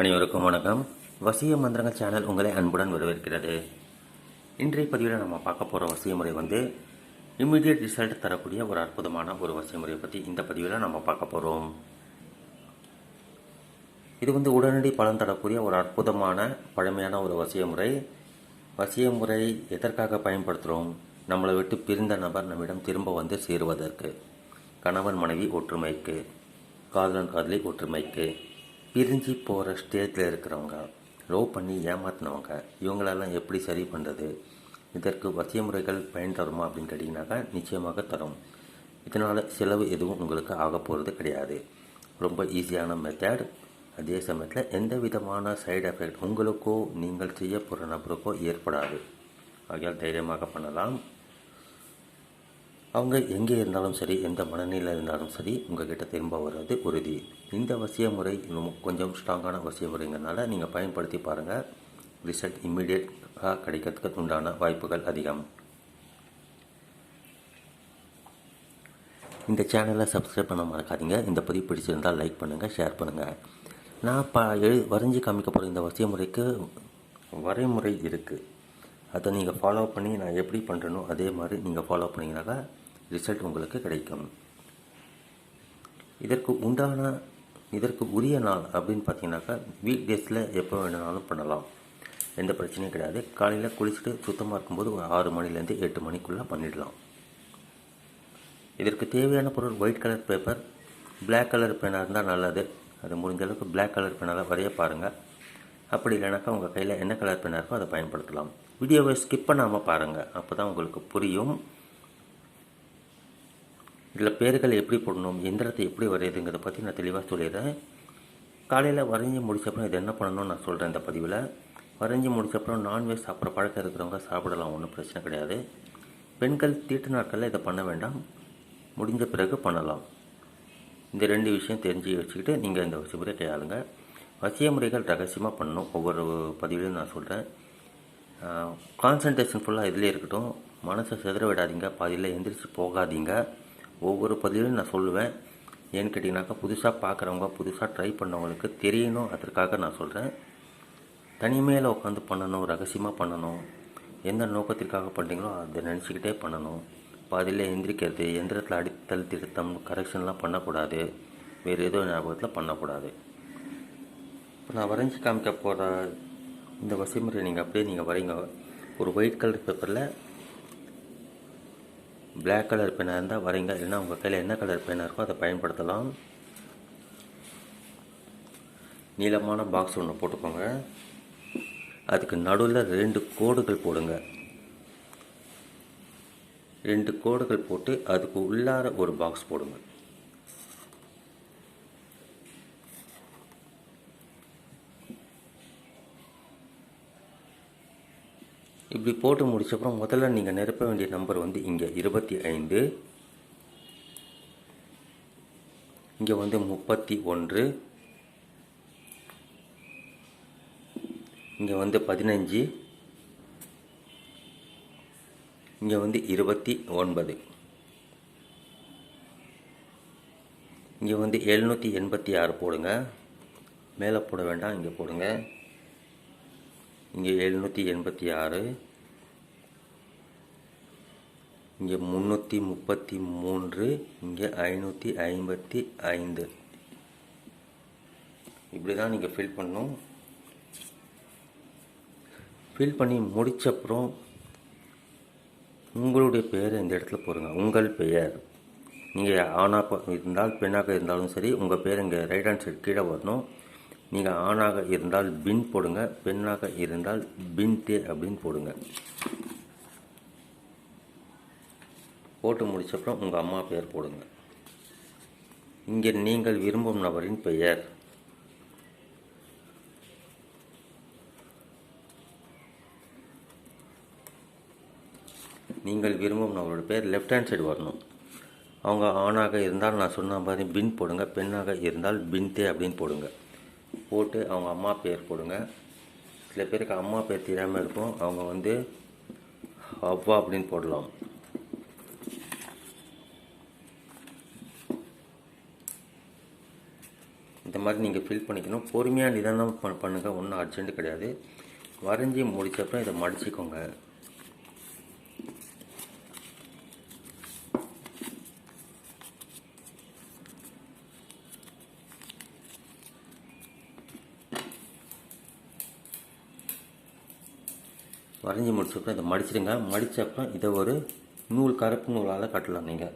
அனைவருக்கும் வணக்கம். வசிய மந்திரங்கள் சேனல் உங்களை அன்புடன் வரவேற்கிறது. இன்றைய பதிவில் நம்ம பார்க்க போகிற வசிய முறை வந்து இம்மிடியட் ரிசல்ட் தரக்கூடிய ஒரு அற்புதமான ஒரு வசிய முறையை பற்றி இந்த பதிவில் நம்ம பார்க்க போகிறோம் இது வந்து உடனடி பலன் தரக்கூடிய ஒரு அற்புதமான பழமையான ஒரு வசிய முறை. வசிய முறை எதற்காக பயன்படுத்துகிறோம் நம்மளை விட்டு பிரிந்த நபர் நம்மிடம் திரும்ப வந்து சேருவதற்கு. கணவன் மனைவி ஒற்றுமைக்கு. காதலன் காதலி ஒற்றுமைக்கு. பிரிஞ்சு போகிற ஸ்டேஜில் இருக்கிறவங்க லோ பண்ணி ஏமாத்தினவங்க இவங்களெல்லாம் எப்படி சரி பண்ணுறது இதற்கு வசிய முறைகள் பயன் தருமா அப்படின்னு கேட்டிங்கனாக்கா நிச்சயமாக தரும். இதனால் செலவு எதுவும் உங்களுக்கு ஆக போகிறது கிடையாது. ரொம்ப ஈஸியான மெத்தட் அதே சமயத்தில் எந்த விதமான சைடு எஃபெக்ட் உங்களுக்கோ நீங்கள் செய்ய போகிற நபருக்கோ ஏற்படாது. ஆகையால் தைரியமாக பண்ணலாம். அவங்க எங்கே இருந்தாலும் சரி எந்த மனநிலையில் இருந்தாலும் சரி உங்ககிட்ட திரும்ப வர்றது உறுதி. இந்த வசிய முறை இன்னும் கொஞ்சம் ஸ்ட்ராங்கான வசிய முறைங்கிறனால நீங்கள் பயன்படுத்தி பாருங்கள் ரிசல்ட் இம்மிடியட்டாக கிடைக்கிறதுக்கு உண்டான வாய்ப்புகள் அதிகம். இந்த சேனலை சப்ஸ்கிரைப் பண்ண மறக்காதீங்க. இந்த பதிவு பிடிச்சிருந்தால் லைக் பண்ணுங்கள் ஷேர் பண்ணுங்கள் நான் ப எழு வரைஞ்சி காமிக்க போகிற இந்த வசிய முறைக்கு வரைமுறை இருக்குது அதை நீங்கள் ஃபாலோ பண்ணி நான் எப்படி பண்ணுறனோ அதே மாதிரி நீங்கள் ஃபாலோ பண்ணிங்கனாக்கா ரிசல்ட் உங்களுக்கு கிடைக்கும். இதற்கு உண்டான இதற்கு உரிய நாள் அப்படின்னு பார்த்தீங்கன்னாக்கா வீக் டேஸில் எப்போ வேணுனாலும் பண்ணலாம். எந்த பிரச்சனையும் கிடையாது. காலையில் குளிச்சுட்டு சுத்தமாக இருக்கும்போது ஒரு ஆறு மணிலேருந்து எட்டு மணிக்குள்ளே பண்ணிடலாம். இதற்கு தேவையான பொருள் white colour paper black colour பேனாக இருந்தால் நல்லது. அது முடிஞ்ச அளவுக்கு பிளாக் கலர் பேனால் வரைய பாருங்கள் அப்படி இல்லைனாக்கா உங்கள் கையில் என்ன கலர் பேனாக இருக்கோ அதை பயன்படுத்தலாம். வீடியோவை ஸ்கிப் பண்ணாமல் பாருங்கள் அப்போ தான் உங்களுக்கு புரியும். இதில் பேர்கள் எப்படி போடணும் எந்திரத்தை எப்படி வரையுதுங்கிறத பற்றி நான் தெளிவாக சொல்லிடுறேன். காலையில் வரைஞ்சி முடிச்சப்பறம் இது என்ன பண்ணணும்னு நான் சொல்கிறேன் இந்த பதிவில். வரைஞ்சி முடிச்சப்பறம் நான்வெஜ் சாப்பிட்ற பழக்கம் இருக்கிறவங்க சாப்பிடலாம் ஒன்றும் பிரச்சனை கிடையாது. பெண்கள் தீட்டு நாட்களில் இதை பண்ண வேண்டாம். முடிஞ்ச பிறகு பண்ணலாம். இந்த ரெண்டு விஷயம் தெரிஞ்சு வச்சுக்கிட்டு நீங்கள் இந்த வசிமுறை கையாளுங்க வசிய முறைகள் ரகசியமாக பண்ணணும். ஒவ்வொரு பதிவிலையும் நான் சொல்கிறேன் கான்சன்ட்ரேஷன் ஃபுல்லாக இதிலே இருக்கட்டும். மனசை செதற விடாதீங்க. பாதியில் எந்திரிச்சு போகாதீங்க. ஒவ்வொரு பதிலையும் நான் சொல்லுவேன். ஏன்னு கேட்டிங்கனாக்கா புதுசாக பார்க்குறவங்க புதுசாக ட்ரை பண்ணவங்களுக்கு தெரியணும். அதற்காக நான் சொல்கிறேன் தனிமையில் உட்காந்து பண்ணணும் ரகசியமாக பண்ணணும். எந்த நோக்கத்திற்காக பண்ணுறீங்களோ அதை நினச்சிக்கிட்டே பண்ணணும். பாதியில் எந்திரிக்கிறது எந்திரத்தில் அடித்தல் திருத்தம் கரெக்ஷன்லாம் பண்ணக்கூடாது. வேறு ஏதோ ஞாபகத்தில் பண்ணக்கூடாது. இப்போ நான் வரைஞ்சி காமிக்க போகிற இந்த வசிமுறை நீங்கள் அப்படியே நீங்கள் வரைங்க. ஒரு ஒயிட் கலர் பேப்பரில் பிளாக் கலர் பேனாக இருந்தால் வரைங்க. இல்லைன்னா உங்கள் கையில் என்ன கலர் பேனா இருக்கோ அதை பயன்படுத்தலாம். நீளமான பாக்ஸ் ஒன்று போட்டுக்கோங்க. அதுக்கு நடுவில் ரெண்டு கோடுகள் போடுங்க. ரெண்டு கோடுகள் போட்டு அதுக்கு உள்ளார ஒரு பாக்ஸ் போடுங்க. இப்படி போட்டு முடிச்சப்புறம் முதல்ல நீங்கள் நிரப்ப வேண்டிய நம்பர் வந்து இங்கே இருபத்தி ஐந்து. இங்கே வந்து முப்பத்தி ஒன்று. இங்கே வந்து பதினஞ்சு. இங்கே வந்து இருபத்தி ஒன்பது. இங்கே வந்து எழுநூற்றி எண்பத்தி ஆறு போடுங்க. மேலே போட வேண்டாம் இங்கே போடுங்க. இங்கே எழுநூற்றி எண்பத்தி ஆறு. இங்கே முந்நூற்றி முப்பத்தி மூன்று இங்கே ஐநூற்றி ஐம்பத்தி ஐந்து. இப்படி தான் நீங்கள் ஃபில் பண்ணும் ஃபில் பண்ணி முடித்தப்புறம் உங்களுடைய பெயரை இந்த இடத்துல போடுங்க. உங்கள் பெயர். நீங்கள் ஆணாக இருந்தால் பெண்ணாக இருந்தாலும் சரி உங்கள் பேர் இங்கே ரைட் ஹேண்ட் சைடு கீழே வரணும். நீங்கள் ஆணாக இருந்தால் பின் போடுங்க பெண்ணாக இருந்தால் பின் தே அப்படின்னு போடுங்க. போட்டு முடிச்சப்புறம் உங்கள் அம்மா பெயர் போடுங்க. இங்கே நீங்கள் விரும்பும் நபரின் பெயர். நீங்கள் விரும்பும் நபரோட பேர் லெஃப்ட் ஹேண்ட் சைடு வரணும். அவங்க ஆணாக இருந்தால் நான் சொன்ன மாதிரி பின் போடுங்க பெண்ணாக இருந்தால் பின் தே அப்படின்னு போடுங்க. போட்டு அவங்க அம்மா பேர் போடுங்க. சில பேருக்கு அம்மா பேர் தெரியாமல் இருக்கும். அவங்க வந்து அவ்வா அப்படின்னு போடலாம். இந்த மாதிரி நீங்கள் ஃபில் பண்ணிக்கணும். பொறுமையாக நிதானம் ப- ஒன்றும் அர்ஜென்ட் கிடையாது. வரைஞ்சி முடிச்சப்பறம் இதை மடிச்சிக்கோங்க. வரைஞ்சி முடிச்சப்பறம் இதை மடிச்சிடுங்க. மடித்தப்போ இதை ஒரு நூல் கருப்பு நூலால் கட்டலாம் நீங்கள்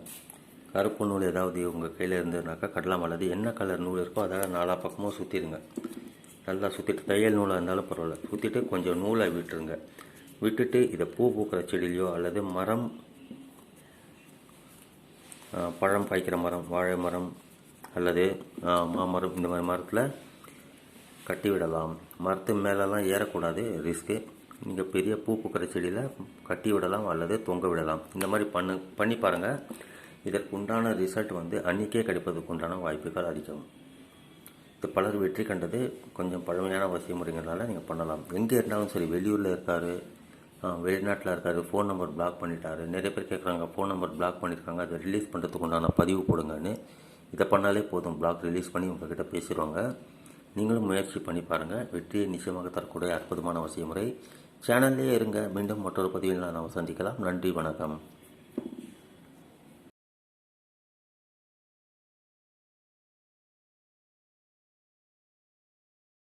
கருப்பு நூல் ஏதாவது உங்கள் கையில் இருந்ததுனாக்கா கட்டலாம். அல்லது என்ன கலர் நூல் இருக்கோ அதை நாலா பக்கமும் சுற்றிடுங்க நல்லா சுற்றிட்டு தையல் நூலாக இருந்தாலும் பரவாயில்ல. சுற்றிட்டு கொஞ்சம் நூலை விட்டுருங்க. விட்டுட்டு இதை பூ பூக்கிற செடியிலையோ அல்லது மரம் பழம் காய்க்கிற மரம் வாழை மரம் அல்லது மாமரம் இந்த மாதிரி மரத்தில் கட்டி விடலாம். மரத்து மேலெலாம் ஏறக்கூடாது. ரிஸ்க்கு. நீங்கள் பெரிய பூ பூக்கிற செடியில் கட்டி விடலாம் அல்லது தொங்க விடலாம். இந்த மாதிரி பண்ணு பண்ணி பாருங்கள் இதற்கு உண்டான ரிசல்ட் வந்து அன்றைக்கே கிடைப்பதற்கு உண்டான வாய்ப்புகள் அதிகம். இது பலர் வெற்றி கண்டது கொஞ்சம் பழமையான வசதி முறைகளால் நீங்கள் பண்ணலாம். எங்கே இருந்தாலும் சரி வெளியூரில் இருக்கார் வெளிநாட்டில் இருக்காரு ஃபோன் நம்பர் பிளாக் பண்ணிட்டாரு. நிறைய பேர் கேட்குறாங்க ஃபோன் நம்பர் பிளாக் பண்ணியிருக்காங்க அதை ரிலீஸ் பண்ணுறதுக்கு உண்டான பதிவு போடுங்கன்னு. இதை பண்ணாலே போதும். பிளாக் ரிலீஸ் பண்ணி உங்கள்கிட்ட பேசிடுவாங்க. நீங்களும் முயற்சி பண்ணி பாருங்கள் வெற்றியை நிச்சயமாக தரக்கூடிய அற்புதமான வசதி முறை சேனல்லே இருங்க. மீண்டும் மற்றொரு பதிவில் நான் சந்திக்கலாம் நன்றி வணக்கம்.